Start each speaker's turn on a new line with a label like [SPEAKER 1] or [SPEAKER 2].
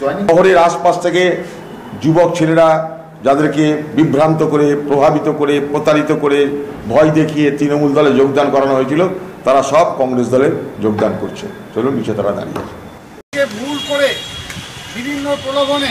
[SPEAKER 1] শহরের আশপাশ থেকে যুবক ছেলেরা যাদেরকে বিভ্রান্ত করে প্রভাবিত করে প্রতারিত করে ভয় দেখিয়ে তৃণমূল দলে যোগদান করানো হয়েছিল তারা সব কংগ্রেস দলে যোগদান করছে। চলুন নিচে তারা দাঁড়িয়ে
[SPEAKER 2] ভুল করে বিভিন্ন প্রলোভনে